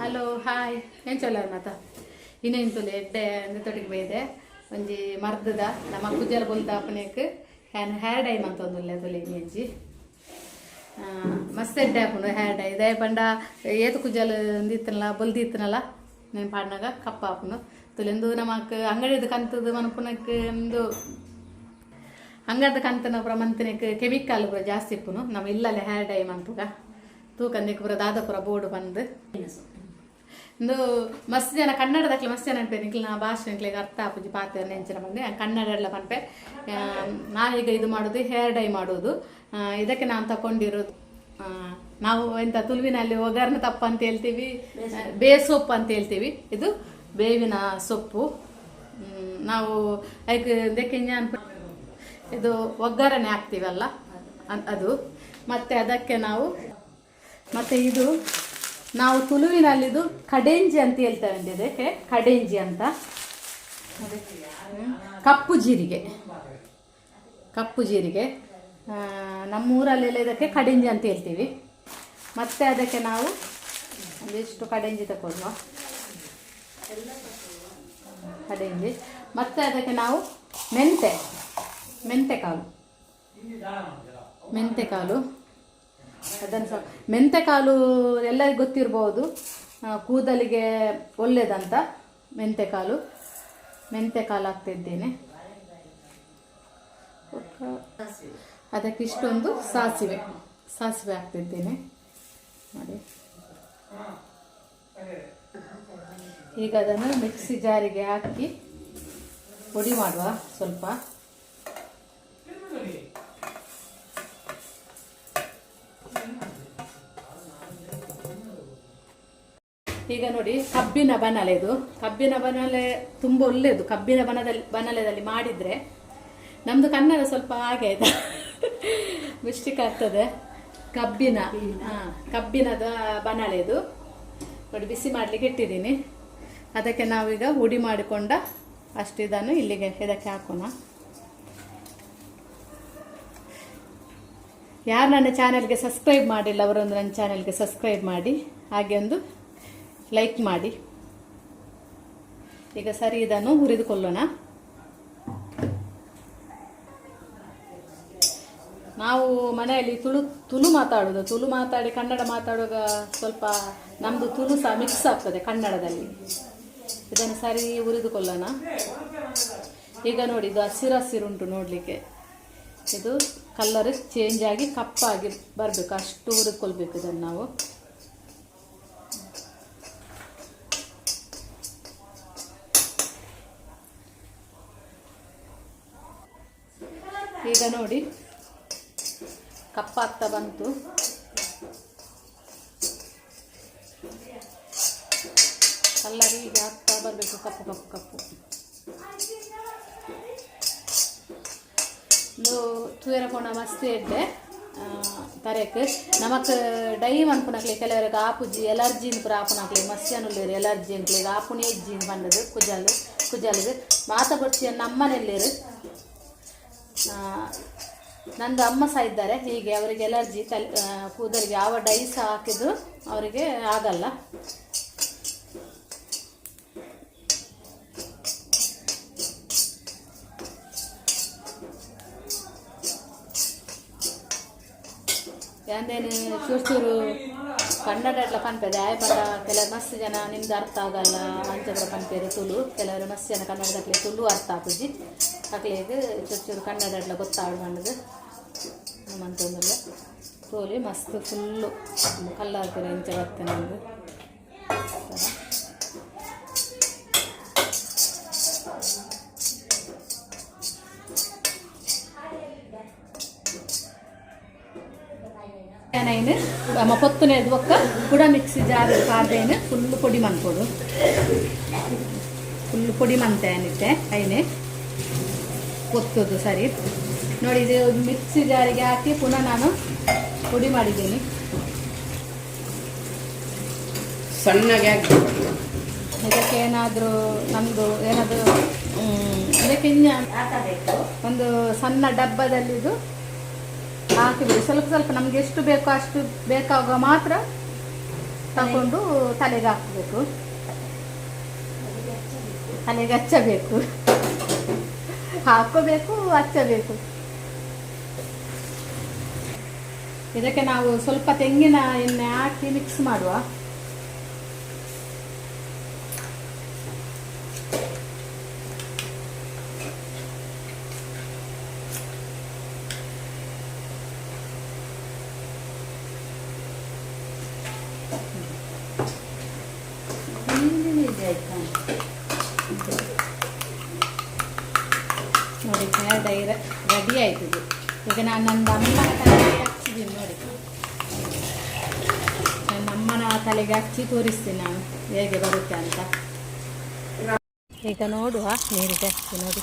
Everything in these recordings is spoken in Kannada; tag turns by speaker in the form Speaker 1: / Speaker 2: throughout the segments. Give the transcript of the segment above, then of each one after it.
Speaker 1: ಹಲೋ ಹಾಯ್ ಏನ್ ಚಲೋ ಮಾತ ಇನ್ನೇಂತುಲೆ ಎಡ್ಡೆ ಅಂದ್ರೆ ತೊಟ್ಟಿಗೆ ಬೈದೆ ಒಂಜಿ ಮರ್ದದ ನಮ್ಮ ಕುಜಲ್ ಬೊಲ್ದ ಅಪ್ಪನೇಕ್ ಹ್ಯಾನ್ ಹೇರ್ ಡೈ ಅಂತ ಒಂದುಲ್ಲೆ ತೊಲೆ ಎಂಜಿ ಮಸ್ತ್ ಎಡ್ಡೆ ಹಾಕೊಂಡು ಹೇರ್ ಡೈ ಇದೇ ಪಂಡ ಏತು ಕುಜಲ್ ಇತ್ತನಲ್ಲ ಬೊಲ್ದಿ ಇತ್ತನಲ್ಲ నేను పాడినాక కప్ప ఆపును తొలిందు నమకు అంగడిది కంతదు మనకునకు ಒಂದು ಅಂಗಡಿದ ಕಂತನ ಪುರ ಮಂತನಿಕ್ ಕೆಮಿಕಲ್ ಪುರ ಜಾಸ್ತಿ ಇಪ್ಪುನು ನಮ್ಮ ಇಲ್ಲಲ್ಲೇ ಹೇರ್ ಡೈ ಮಂತುಗ ತೂಕಂದಿಕ್ ಪುರ ದಾದ ಪುರ ಬೋರ್ಡ್ ಬಂದು. ಇಂದು ಮಸ್ತ್ ಜನ ಕನ್ನಡದಕ್ಕೆ ಮಸ್ತ್ ಜನ ಅನ್ಪೇರು ನಿಕ್ಲ ನಾ ಭಾಷೆ ನಿಕ್ಲಿಗೆ ಅರ್ಥ ಆಪುಜಿ ಪಾತ್ರ ನೆಂಚಿನ ಬಂದೆ ಕನ್ನಡ ಎಲ್ಲ ಪನ್ಪೆ ನಾನೀಗ ಇದು ಮಾಡೋದು ಹೇರ್ ಡೈ ಮಾಡೋದು. ಇದಕ್ಕೆ ನಾನು ತಗೊಂಡಿರೋದು ನಾವು ಎಂತ ತುಲುವಿನಲ್ಲಿ ಒಗ್ಗರಣ ತಪ್ಪು ಅಂತ ಹೇಳ್ತೀವಿ ಬೇ ಸೊಪ್ಪು ಅಂತ ಹೇಳ್ತೀವಿ. ಇದು ಬೇವಿನ ಸೊಪ್ಪು. ನಾವು ಅದಕ್ಕೆ ಇದು ಒಗ್ಗರಣೆ ಹಾಕ್ತೀವಲ್ಲ ಅದು. ಮತ್ತೆ ಅದಕ್ಕೆ ನಾವು ಮತ್ತೆ ಇದು ನಾವು ತುಳುವಿನಲ್ಲಿದು ಕಡೆಂಜಿ ಅಂತ ಹೇಳ್ತೇವೆ ಇದಕ್ಕೆ. ಕಡೆಂಜಿ ಅಂತ. ಕಪ್ಪು ಜೀರಿಗೆ. ಕಪ್ಪು ಜೀರಿಗೆ. ನಮ್ಮೂರಲ್ಲೆಲ್ಲ ಇದಕ್ಕೆ ಕಡೆಂಜಿ ಅಂತ ಹೇಳ್ತೀವಿ. ಮತ್ತೆ ಅದಕ್ಕೆ ನಾವು ಒಂದಿಷ್ಟು ಕಡೆಂಜಿ ತಗೊಳ್ಳುವ ಕಡೆಂಜಿ ಮತ್ತೆ ಅದಕ್ಕೆ ನಾವು ಮೆಂತೆ. ಮೆಂತೆಕಾಳು. ಮೆಂತೆಕಾಳು. ಅದನ್ನು ಸ್ವಲ್ಪ ಮೆಂತೆಕಾಳು ಎಲ್ಲರಿಗೂ ಗೊತ್ತಿರ್ಬೋದು. ಕೂದಲಿಗೆ ಒಳ್ಳೆಯದಂತ ಮೆಂತೆಕಾಳು. ಮೆಂತೆಕಾಳು ಹಾಕ್ತಿದ್ದೇನೆ. ಅದಕ್ಕೆ ಇಷ್ಟೊಂದು ಸಾಸಿವೆ. ಸಾಸಿವೆ ಹಾಕ್ತಿದ್ದೇನೆ. ನೋಡಿ. ಈಗ ಅದನ್ನು ಮಿಕ್ಸಿ ಜಾರಿಗೆ ಹಾಕಿ ಪುಡಿ ಮಾಡುವ ಸ್ವಲ್ಪ. ಈಗ ನೋಡಿ ಕಬ್ಬಿನ ಬನಲೆ ಇದು. ಕಬ್ಬಿನ ಬನಲೆ ತುಂಬ ಒಳ್ಳೆಯದು ಕಬ್ಬಿನ ಬನದಲ್ಲಿ ಬನಲೆದಲ್ಲಿ ಮಾಡಿದ್ರೆ ನಮ್ಮದು ಕನ್ನಡ ಸ್ವಲ್ಪ ಹಾಗೆ ಆಯ್ತಾ? ಮಿಸ್ಟೇಕ್ ಆಗ್ತದೆ. ಕಬ್ಬಿನ ಹಾಂ ಕಬ್ಬಿನದ ಬನಲೆ ಇದು. ನೋಡಿ ಬಿಸಿ ಮಾಡಲಿಕ್ಕೆ ಇಟ್ಟಿದ್ದೀನಿ. ಅದಕ್ಕೆ ನಾವೀಗ ಹುಡಿ ಮಾಡಿಕೊಂಡ ಅಷ್ಟು ಇದನ್ನು ಇಲ್ಲಿಗೆ ಇದಕ್ಕೆ ಹಾಕೋಣ. ಯಾರು ನನ್ನ ಚಾನೆಲ್ಗೆ ಸಬ್ಸ್ಕ್ರೈಬ್ ಮಾಡಿಲ್ಲ ಅವರೊಂದು ನನ್ನ ಚಾನೆಲ್ಗೆ ಸಬ್ಸ್ಕ್ರೈಬ್ ಮಾಡಿ. ಹಾಗೆ ಒಂದು ಲೈಕ್ ಮಾಡಿ. ಈಗ ಸರಿ ಇದನ್ನು ಹುರಿದುಕೊಳ್ಳೋಣ. ನಾವು ಮನೆಯಲ್ಲಿ ತುಳು ತುಳು ಮಾತಾಡೋದು. ತುಳು ಮಾತಾಡಿ ಕನ್ನಡ ಮಾತಾಡುವಾಗ ಸ್ವಲ್ಪ ನಮ್ಮದು ತುಳು ಸಹ ಮಿಕ್ಸ್ ಆಗ್ತದೆ ಕನ್ನಡದಲ್ಲಿ. ಇದನ್ನು ಸರಿ ಹುರಿದುಕೊಳ್ಳೋಣ. ಈಗ ನೋಡಿ, ಇದು ಹಸಿರು ಹಸಿರು ಉಂಟು ನೋಡಲಿಕ್ಕೆ. ಇದು ಕಲ್ಲರ್ ಚೇಂಜ್ ಆಗಿ ಕಪ್ಪಾಗಿ ಬರಬೇಕು. ಅಷ್ಟು ಹುರಿದುಕೊಳ್ಬೇಕು ಇದನ್ನು ನಾವು. ಈಗ ನೋಡಿ ಕಪ್ಪಾಗ್ತಾ ಬಂತು. ಕಲ್ಲರ್ ಈಗ ಆಗ್ತಾ ಬರಬೇಕು ಕಪ್ಪು ಕಪ್ಪು ಕಪ್ಪು. ಇದು ತುಯರ ಕೋಣ ಮಸ್ತಿ ಎಡ್ಡೆ ತರಕ್ಕೆ ನಮಕ್ ಡೈ ಅನ್ಪುನಕ್ಲೆ ಕೆಲವರಿಗೆ ಆಪುಜಿ ಎಲರ್ಜಿ ಪುರ ಆಪುನಕ್ಲೆ ಮಸ್ತ್ ಅನ್ನುಲ್ಲೇರು ಎಲರ್ಜಿ ಅಂತ ಆಪುನೇ ಇಜ್ಜಿ ಬಂದದ್ದು ಕುಜಾಲು ಕುಜಾಲಿಗೆ ಮಾತ ಕೊಡ್ಸಿ ನಮ್ಮನೆಲ್ಲೇರು ಆ, ನಂದು ಅಮ್ಮ ಸಹ ಇದ್ದಾರೆ. ಹೀಗೆ ಅವರಿಗೆ ಎಲರ್ಜಿ ತಲೆ ಕೂದಲಿಗೆ ಯಾವ ಡೈ ಸಹ ಹಾಕಿದ್ರು ಅವರಿಗೆ ಆಗಲ್ಲ. ಯಾಂದೇನು ಚೂರು ಕನ್ನಡ ಎಲ್ಲ ಪನ್ಪೆದೆ ಆಯ್ ಪಂಡ ಕೆಲವರು ಮಸ್ತ್ ಜನ, ನಿಮ್ದು ಅರ್ಥ ಆಗಲ್ಲ ಅಂಚದ್ರ ಪನ್ಪೇರು ತುಳು. ಕೆಲವರು ಮಸ್ತ್ ಜನ ಕನ್ನಡದಕ್ಲೆ ತುಳು ಅರ್ಥ ಆಪುಜಿ ಅಕ್ಲೇಗೆ ಚೂರು ಚೂರು ಕನ್ನಡ ಗೊತ್ತಾಡು ಬಂಡದು ನಮ್ಮಂತಂದ್ರೆ ತೋಲಿ ಮಸ್ತ್ ಫುಲ್ಲು ಕಲ್ಲಾಗ್ತಾರೆ ಇಂಚ ಬರ್ತೇನೆ ನಮ್ದು. ಏನೇನು ನಮ್ಮ ಪೊತ್ತುನೇದು ಒಕ್ಕ ಕೂಡ ಮಿಕ್ಸಿ ಜಾರ್ ಕಾದೇನು ಫುಲ್ ಪೊಡಿ ಮನ್ಕೊಡು ಫುಲ್ ಪೊಡಿ ಮಂತೇನಿತ್ತೆ ಐನೆ ಒತ್ತೋದು ಸರಿ. ನೋಡಿ ಇದು ಮಿಕ್ಸಿ ಜಾರಿಗೆ ಹಾಕಿ ಪುನಃ ನಾನು ಪುಡಿ ಮಾಡಿದ್ದೀನಿ.
Speaker 2: ಸಣ್ಣಗೆ ಹಾಕಿ.
Speaker 1: ಇದಕ್ಕೆ ಏನಾದರೂ ನಮ್ಮದು ಏನಾದರೂ ಇದಕ್ಕೆ ಇನ್ನು ಒಂದು ಸಣ್ಣ ಡಬ್ಬದಲ್ಲಿ ಇದು ಹಾಕಿಬಿಡಿ ಸ್ವಲ್ಪ ಸ್ವಲ್ಪ ನಮ್ಗೆ ಎಷ್ಟು ಬೇಕೋ ಅಷ್ಟು ಬೇಕಾಗುವ ಮಾತ್ರ ತಗೊಂಡು ತಲೆಗೆ ಹಾಕಬೇಕು. ತಲೆಗೆ ಹಚ್ಚಬೇಕು. ಹಾಕೋಬೇಕು ಹಚ್ಚಬೇಕು. ಇದಕ್ಕೆ ನಾವು ಸ್ವಲ್ಪ ತೆಂಗಿನ ಎಣ್ಣೆ ಹಾಕಿ ಮಿಕ್ಸ್ ಮಾಡುವ. ನೋಡಿ ಡೈ ರೆಡಿ ಆಯ್ತು ಇದು ಈಗ ನಾನು ನನ್ನ ಅಮ್ಮನ ತಲೆಗೆ ಹಚ್ಚಿದ್ದೀನಿ ನೋಡಿ. ನನ್ನ ಅಮ್ಮನ ತಲೆಗೆ ಹಚ್ಚಿ ತೋರಿಸ್ತೀನಿ ನಾನು ಹೇಗೆ ಬರುತ್ತೆ ಅಂತ. ಈಗ ನೋಡುವ ನೀರಿಗೆ ಹಚ್ಚಿ ನೋಡಿ.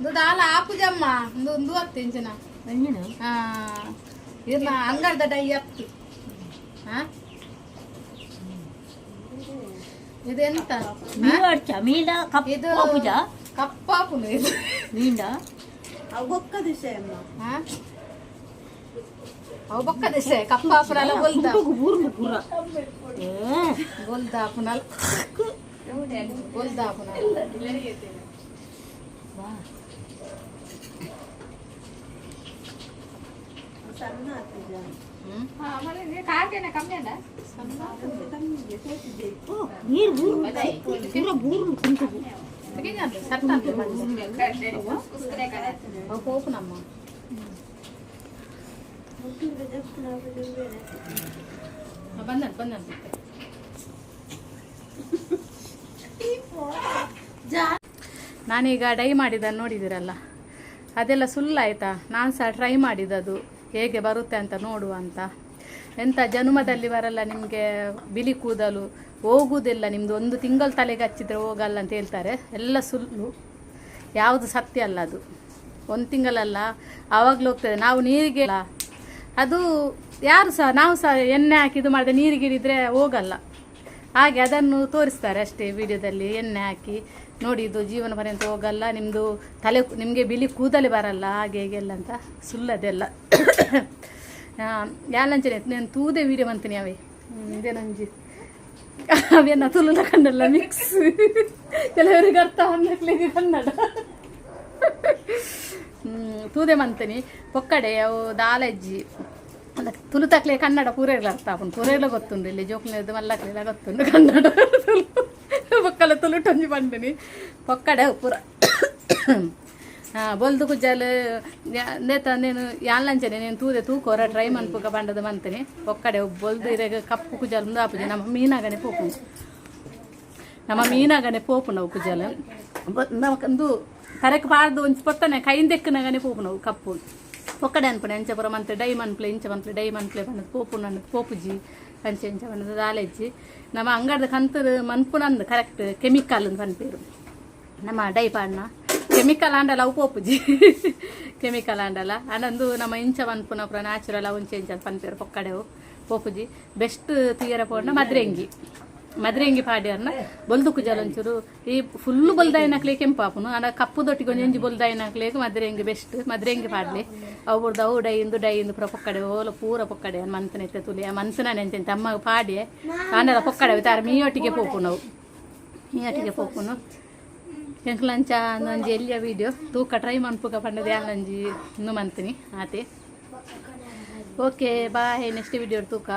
Speaker 1: ಇದು ದಾಲ ಆಪುಜಮ್ಮ ಒಂದು ಒಂದು ಹಾಕ್ತೀನಿ ಜನ. ಹಾ ಇದನ್ನ ಅಂಗಡ್ದ ಡೈ ಹತ್ತು ಹಾ? ಇದೆಂತ?
Speaker 3: ನೀವಡ್ಚ ಮೀಂಡ ಕಪ್
Speaker 1: ಇದು
Speaker 3: ಪೂಜ
Speaker 1: ಕಪ್ಪಾಪುನು ಇದು
Speaker 3: ಮೀಂಡ
Speaker 1: ಹಾ? ಅವು ಬೊಕ್ಕದಿಸೆ ಕಪ್ಪಾಪುನಲ್ಲ ಗೊಲ್ದ
Speaker 3: ಬೂರ್ಲು ಪೂರ ಏ
Speaker 1: ಗೊಲ್ದ ಪುನಲ್ ಗೊಲ್ದ ಪುನಲ್
Speaker 3: ನೀರು ಬೂರ್ಲು ಪೂರ ಬೂರ್ಲು
Speaker 1: ನಾನೀಗ ಡೈ ಮಾಡಿದನ್ನು ನೋಡಿದಿರಲ್ಲ? ಅದೆಲ್ಲ ಸುಲ್ಲಾಯ್ತಾ ನಾನು ಸಹ ಟ್ರೈ ಮಾಡಿದ್ದದು. ಹೇಗೆ ಬರುತ್ತೆ ಅಂತ ನೋಡುವ ಅಂತ. ಎಂಥ ಜನುಮದಲ್ಲಿ ಬರಲ್ಲ ನಿಮಗೆ ಬಿಳಿ ಕೂದಲು ಹೋಗುವುದಿಲ್ಲ ನಿಮ್ಮದು ಒಂದು ತಿಂಗಳು ತಲೆಗೆ ಹಚ್ಚಿದ್ರೆ ಹೋಗಲ್ಲ ಅಂತ ಹೇಳ್ತಾರೆ. ಎಲ್ಲ ಸುಳ್ಳು. ಯಾವುದು ಸತ್ಯ ಅಲ್ಲ ಅದು. ಒಂದು ತಿಂಗಳಲ್ಲ, ಆವಾಗಲೂ ಹೋಗ್ತದೆ. ನಾವು ನೀರಿಗೆ ಅದು ಯಾರು ಸಹ, ನಾವು ಸಹ ಎಣ್ಣೆ ಹಾಕಿ ಇದು ಮಾಡಿದ್ರೆ ನೀರಿಗೆ ಇಳಿದ್ರೆ ಹೋಗಲ್ಲ. ಹಾಗೆ ಅದನ್ನು ತೋರಿಸ್ತಾರೆ ಅಷ್ಟೇ ವಿಡಿಯೋದಲ್ಲಿ, ಎಣ್ಣೆ ಹಾಕಿ ನೋಡಿ ಇದು ಜೀವನ ಪರ್ಯಂತ ಹೋಗಲ್ಲ ನಿಮ್ಮದು ತಲೆ, ನಿಮಗೆ ಬಿಳಿ ಕೂದಲೇ ಬರಲ್ಲ, ಹಾಗೆ ಹೀಗೆಲ್ಲ ಅಂತ. ಸುಳ್ಳದೆಲ್ಲ. ಯಾಲಂಚನೆ ನಾನು ತೂದೆ ವಿಡಿಯೋ ಬಂತೀನಿ ಅವೇ ಇದೇನಂಜಿ ಅವೇನ ತುಳುಲ ಕನ್ನಡ ಮಿಕ್ಸ್ ಕೆಲವರಿಗೆ ಅರ್ಥ ಅನ್ನಕ್ಲಿಗೆ ಕನ್ನಡ ತೂದೆ ಮಂತನಿ ಪೊಕ್ಕಡೆ ಅವು ದಾಲಜ್ಜಿ ಅಲ್ಲ ತುಲು ತಕ್ಲೆ ಕನ್ನಡ ಪೂರೆಲ್ಲ ಅರ್ಥ ಆಪುಂಡು ಪೂರೆಲ್ಲ ಗೊತ್ತುಂಡು ಇಲ್ಲಿ ಜೋಕ್ಲಿದ್ದು ಮಲ್ಲಕ್ಲೆಲ್ಲ ಗೊತ್ತುಂಡು ಕನ್ನಡ ಪೊಕ್ಕಲ ತುಲುಟೊಂಜಿ ಬಂದಿನಿ ಪೊಕ್ಕಡೆ ಪೂರ ಬೊಲ್ದು ಕುಜ್ಜಲ್ ನೇತ, ನೀನು ಯಾಲ್ನಂಚನೆ, ನೀನು ತೂದೆ ತೂಕೋರ ಟ್ರೈ ಮನ್ಪುಗ ಬಂಡದ ಮಂತನಿ ಒಕ್ಕಡೆ ಬೊಲ್ದು ಇರಾಗ ಕಪ್ಪು ಕುಜಲ್ ಮುಂದೆ ಆಪುಜೆ. ನಮ್ಮ ಮೀನಾಗನೆ ಪೋಪು. ನಮ್ಮ ಮೀನಾಗನೆ ಪೋಪು ನಾವು ಕುಜಲ್ ನಮಕಂದು ಕರೆಕ್ ಪಾಡ್ದು ಒಂಚು ಪೊಟ್ಟನೆ ಕೈಂದೆಕ್ಕನಾಗನೆ ಪೋಪು ನಾವು ಕಪ್ಪು. ಒಕ್ಕಡೆ ಅನ್ಪಣೆ ಎಂಚ ಪುರ ಮಂತ್ ಡೈ ಮನ್ಪ್ಲೆ, ಇಂಚ ಮನ್ಪ್ಲೆ, ಡೈ ಮನ್ಪ್ಲೆ ಬಂದದ್ದು ಪೋಪು ನನ್ನ ಪೋಪುಜಿ, ಅಂಚೆ ಇಂಚ ಬಂದದ್ದು ದಾಲೆಜ್ಜಿ. ನಮ್ಮ ಅಂಗಡ್ದ ಕಂತರು ಮನ್ಪುನಂದು ಕರೆಕ್ಟ್ ಕೆಮಿಕಲ್ ಅಂತ ಪನ್ಪೇರು ನಮ್ಮ ಡೈ ಪಾಡ್ನ. ಕೆಮಿಕಲ್ ಆಂಡಲ ಅವು ಪೋಪುಜಿ ಕೆಮಿಕಲ್ ಆಂಡಲ ಅಂಡಂದು ನಮ್ಮ ಇಂಚ ಮನ್ಪುನ ಪುರ ನ್ಯಾಚುರಲ್ ಅವು ಇಂಚೆ ಪನ್ಪೇರು ಪೊಕ್ಕಡೆವು ಪೋಪುಜಿ ಬೆಸ್ಟ್ ತೀರ ಪೋಣ ಮದ್ರೆಂಗಿ ಮದ್ರೆಂಗಿ ಪಾಡ್ಯರ್ನ ಬೊಲ್ದು ಕುಜಲ್ ಒಂಚೂರು ಈ ಫುಲ್ಲು ಬೊಲ್ದಾಯಿನಕ್ಲೆ ಕೆಂಪಾಪುನು ಆಂಡ ಕಪ್ಪು ದೊಟ್ಟಿಗೆ ಒಂದು ಎಂಜಿ ಬೊಲ್ದಾಯಿನಕ್ಲೆ ಮದ್ರೆಂಗಿ ಬೆಸ್ಟ್ ಮದ್ರೆಂಗಿ ಪಾಡ್ಲಿ ಅವು ಬಿಡ್ದು ಅವು ಡೈ ಇಂದ್ ಪುರ ಪೊಕ್ಕಡೆ ಓಲ ಪೂರ ಪೊಕ್ಕಡೆ ಮನ್ಸನೈತೆ ತುಲಿ ಆ ಮನ್ಸನ ನೆಂಚಂತೆ ಅಮ್ಮ ಪಾಡಿ ಆಂಡಲ ಪೊಕ್ಕಡೆ ತಾರ ಮೀಯೊಟ್ಟಿಗೆ ಪೋಪು ನಾವು ಮೀಯೊಟ್ಟಿಗೆ ಪೋಪುನು ಎಂಕ್ಲಂಚ ಒಂಜಿ ಎಲ್ಲಿಯ ವೀಡಿಯೋ ತೂಕ ಟ್ರೈ ಮನ್ಪುಗ ಪಂಡದ ಯಾಲಂಜಿ ಇನ್ನು ಮಂತೀನಿ ಆತೆ. ಓಕೆ ಬಾಯ್ ನೆಕ್ಸ್ಟ್ ವಿಡಿಯೋ ತೂಕ.